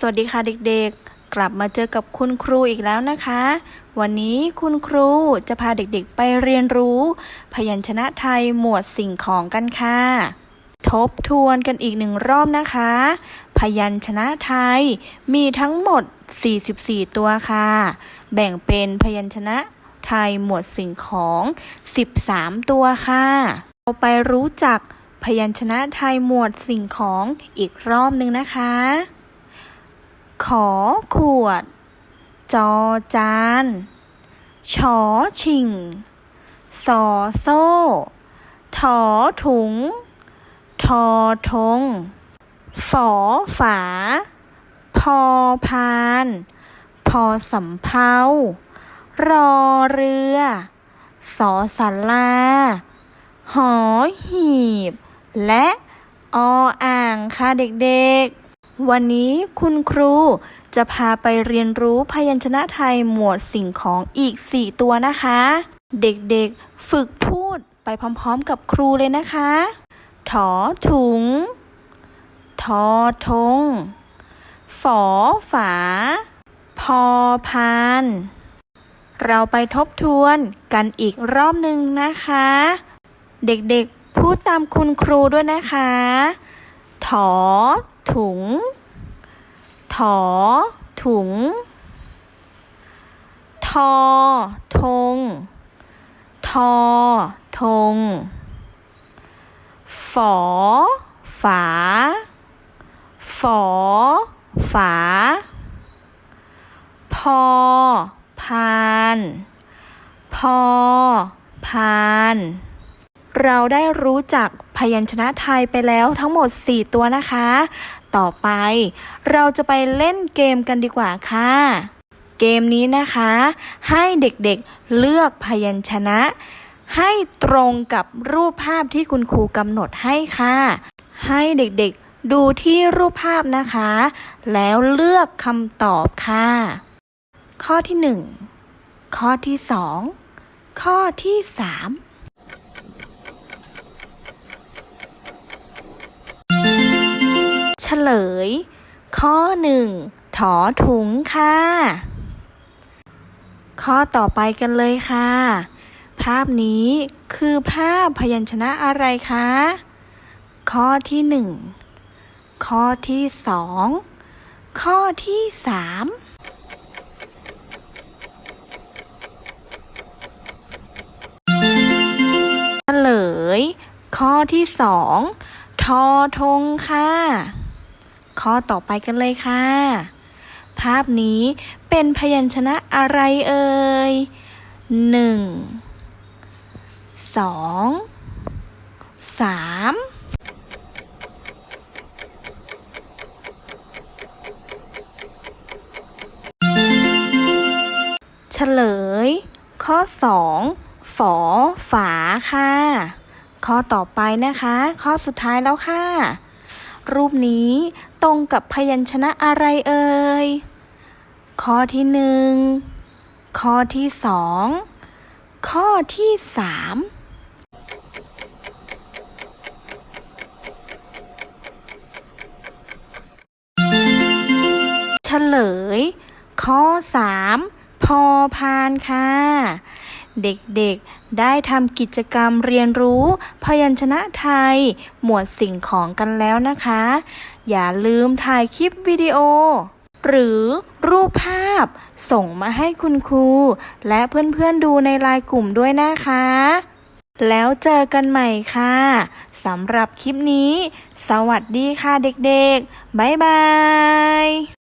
สวัสดีค่ะเด็กๆ กลับมาเจอกับคุณครูอีกแล้วนะคะ วันนี้คุณครูจะพาเด็กๆไปเรียนรู้ พยัญชนะไทยหมวดสิ่งของกันค่ะ ทบทวนกันอีกหนึ่งรอบนะคะ พยัญชนะไทยมีทั้งหมด 44 ตัวค่ะ แบ่งเป็นพยัญชนะไทยหมวดสิ่งของ 13 ตัวค่ะ เราไปรู้จักพยัญชนะไทยหมวดสิ่งของอีกรอบหนึ่งนะคะ ขอขวด จอจาน ชอชิงสอโซ่ถอถุง ทอทง ฝอฝา พอพาน พอสำเภารอเรือ สอสาลา หอหีบ และออ่างค่ะเด็กๆ วันนี้คุณครูจะพาไปเรียนรู้พยัญชนะไทยหมวดสิ่งของอีก 4 ตัวนะคะ เด็กๆฝึกพูดไปพร้อมๆกับครูเลยนะคะ ถอถุง ทอทง ฝอฝา พอพาน เราไปทบทวนกันอีกรอบหนึ่งนะคะ เด็กๆพูดตามคุณครูด้วยนะคะ ถอถุง ถอถุง ทอทง ทอทง ฝอ ฝา ฝอ ฝา พอ พาน พอ พาน เราได้รู้จักพยัญชนะไทยไปแล้วทั้งหมด 4 ตัวนะคะ ต่อไปเราจะไปเล่นเกมกันดีกว่าค่ะ เกมนี้นะคะ ให้เด็กๆเลือกพยัญชนะ ให้ตรงกับรูปภาพที่คุณครูกำหนดให้ค่ะ ให้เด็กๆดูที่รูปภาพนะคะ แล้วเลือกคำตอบค่ะ ข้อที่ 1 ข้อที่ 2 ข้อที่ 3 ฉลย ข้อ1ถอถุงค่ะ ข้อต่อไปกันเลยค่ะ ภาพนี้คือภาพพยัญชนะอะไรคะ ข้อที่1ข้อที่2ข้อที่3เฉลย ข้อที่สองทอทงค่ะ ข้อต่อไปกันเลยค่ะ ภาพนี้เป็นพยัญชนะอะไรเอ่ยหนึ่งสองสามเฉลย ข้อ2ฝอฝาค่ะ ข้อต่อไปนะคะ ข้อสุดท้ายแล้วค่ะ รูปนี้ ตรงกับพยัญชนะอะไรเอ่ย ข้อที่หนึ่ง ข้อที่สอง ข้อที่สามเฉลย ข้อ3พอพานค่ะ เด็กๆ ได้ทำกิจกรรมเรียนรู้ พยัญชนะไทย หมวดสิ่งของกันแล้วนะคะ อย่าลืมถ่ายคลิปวิดีโอ หรือรูปภาพ ส่งมาให้คุณครู และเพื่อนๆดูในไลน์กลุ่มด้วยนะคะ แล้วเจอกันใหม่ค่ะสำหรับคลิปนี้ สวัสดีค่ะเด็กๆ บ๊ายบาย